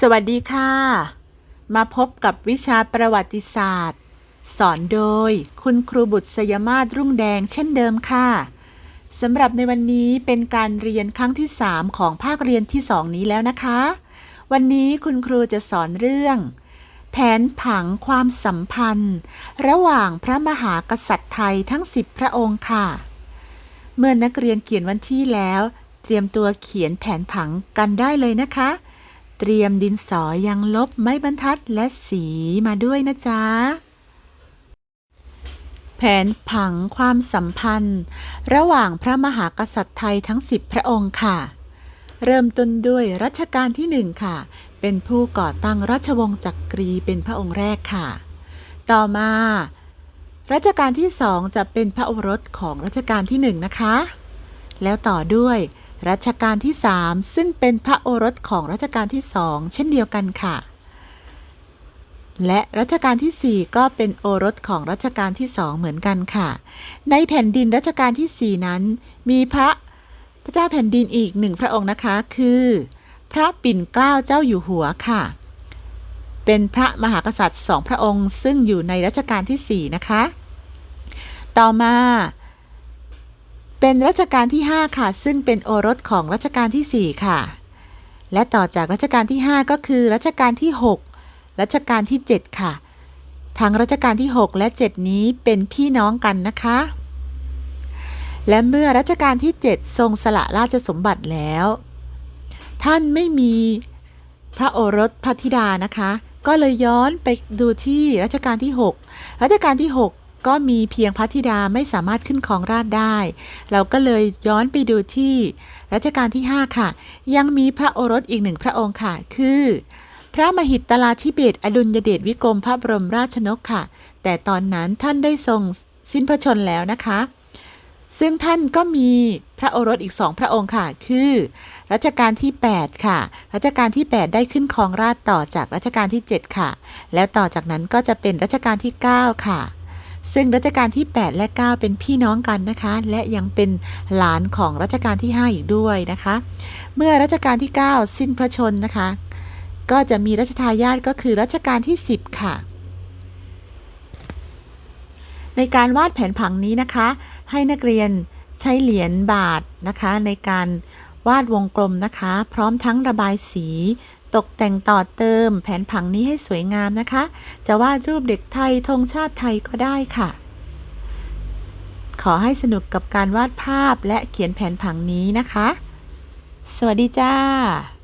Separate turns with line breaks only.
สวัสดีค่ะ มาพบกับวิชาประวัติศาสตร์ สอนโดยคุณครูบุตรสยมาศรุ่งแดงเช่นเดิมค่ะสำหรับในวันนี้เป็นการเรียนครั้งที่ 3 ของภาคเรียนที่ 2 นี้แล้วนะคะ วันนี้คุณครูจะสอนเรื่อง แผนผังความสัมพันธ์ ระหว่างพระมหากษัตริย์ไทยทั้ง 10 พระองค์ค่ะ เมื่อนักเรียนเขียนวันที่แล้ว เตรียมตัวเขียนแผนผังกันได้เลยนะคะ เตรียมดินสอยังลบไม้บรรทัดและสีมาด้วยนะจ๊ะ แผนผังความสัมพันธ์ ระหว่างพระมหากษัตริย์ไทยทั้ง 10 พระองค์ค่ะ เริ่มต้นด้วยรัชกาลที่หนึ่งค่ะ เป็นผู้ก่อตั้งราชวงศ์จักรีเป็นพระองค์แรกค่ะ ต่อมารัชกาลที่สองจะเป็นพระโอรสของรัชกาลที่หนึ่งนะคะ แล้วต่อด้วย รัชกาลที่ 3 ซึ่งเป็นพระโอรสของรัชกาลที่สองเช่นเดียวกันค่ะ และรัชกาลที่ 4 ก็เป็นโอรสของรัชกาลที่สองเหมือนกันค่ะ ในแผ่นดินรัชกาลที่ 4 นั้น มีพระพระเจ้าแผ่นดินอีกหนึ่งพระองค์นะคะ คือ พระปิ่นเกล้าเจ้าอยู่หัวค่ะ เป็นพระมหากษัตริย์สองพระองค์ซึ่งอยู่ในรัชกาลที่ 4 นะคะ ต่อมา เป็นรัชกาลที่ 5 ค่ะ ซึ่งเป็นโอรสของรัชกาลที่ 4 ค่ะ และต่อจากรัชกาลที่ 5 ก็คือรัชกาลที่ 6 รัชกาลที่ 7 ค่ะ ทั้งรัชกาลที่ 6 และ 7 นี้เป็นพี่น้องกันนะคะ และเมื่อรัชกาลที่ 7 ทรงสละราชสมบัติแล้ว ท่านไม่มีพระโอรสพระธิดานะคะ ก็เลยย้อนไปดูที่รัชกาลที่ 6 รัชกาลที่ 6 ก็มีเพียงพระธิดาไม่สามารถขึ้นครองราชได้ เราก็เลยย้อนไปดูที่รัชกาลที่ 5 ค่ะ ยังมีพระโอรสอีกหนึ่งพระองค์ค่ะ คือ พระมหิตลาธิเบศอดุลยเดชวิกรมพระบรมราชนกค่ะ แต่ตอนนั้นท่านได้ทรงสิ้นพระชนแล้วนะคะ ซึ่งท่านก็มีพระโอรสอีกสองพระองค์ค่ะ คือรัชกาลที่ 8 ค่ะ รัชกาลที่ 8 ได้ขึ้นครองราชต่อจากรัชกาลที่ 7 ค่ะ แล้วต่อจากนั้นก็จะเป็นรัชกาลที่ 9 ค่ะ ซึ่งรัชกาลที่ 8 และ 9 เป็นพี่น้องกันนะคะ และยังเป็นหลานของรัชกาลที่ 5 อีกด้วยนะคะ เมื่อรัชกาลที่ 9 สิ้นพระชนนะคะ ก็จะมีรัชทายาทก็คือรัชกาลที่ 10 ค่ะ ในการวาดแผนผังนี้นะคะ ให้นักเรียนใช้เหรียญบาทนะคะในการวาดวงกลมนะคะ พร้อมทั้งระบายสีตกแต่งต่อเติมแผนผังนี้ให้สวยงามนะคะ จะวาดรูปเด็กไทยธงชาติไทยก็ได้ค่ะ ขอให้สนุกกับการวาดภาพและเขียนแผนผังนี้นะคะ สวัสดีจ้า